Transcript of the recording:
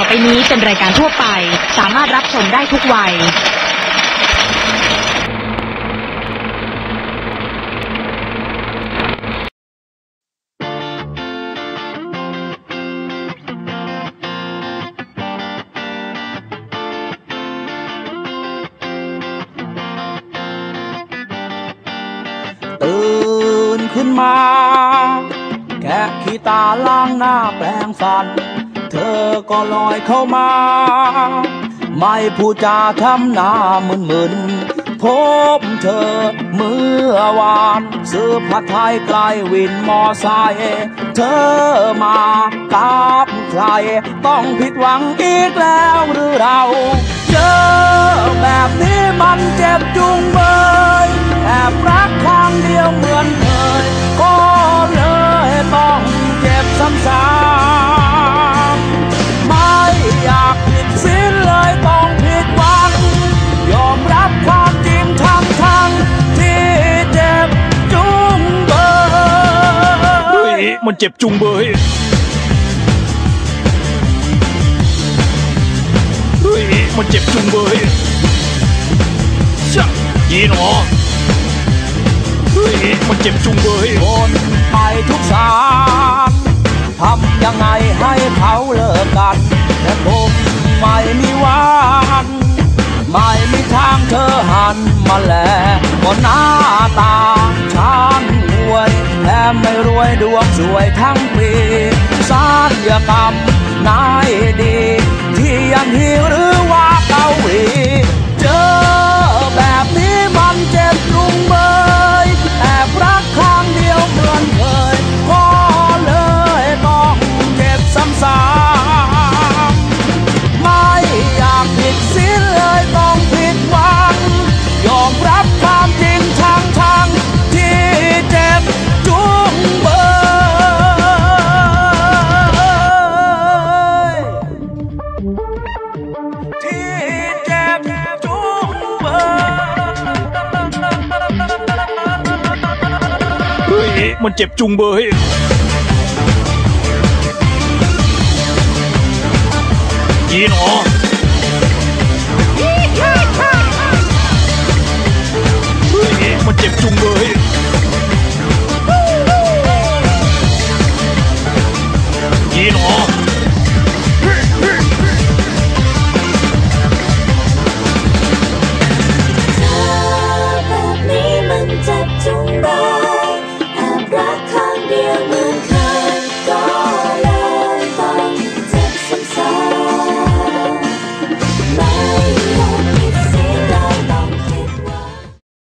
ต่อไปนี้เป็นรายการทั่วไป สามารถรับชมได้ทุกวัย ตื่นขึ้นมาแกะขี้ตาล้างหน้าแปรงฟัน เธอก็ลอยเข้ามา ไม่พูดจาทำหน้ามึนมึนพบเธอเมื่อวานซื้อผัดไทยไกลวินมอไซค์เธอมากับใคร ต้องผิดหวังอีกแล้วหรือเรา เจอแบบนี้มันเจ็บจุงเบยแอบรักข้งเดียวเหมือนเคยก็เลยต้องเจ็บซ้ำ มันเจ็บจุงเบยเฮ้ยมันเจ็บจุงเบยชะยีหนอเฮ้ยมันเจ็บจุงเบยโอนไปทุกสารทำยังไงให้เขาเลิกกันแต่ผมไม่มีวันไม่มีทางเธอหันมาแลก็หน้าตาฉันรวยแถมไม่ วยดวงสวยทั้งปีสารยกรรมนายดี ที่ยังฮีหรือ มันเจ็บจุงเบยยีหนอเฮ้ยมันเจ็บจุงเบยยีหนอ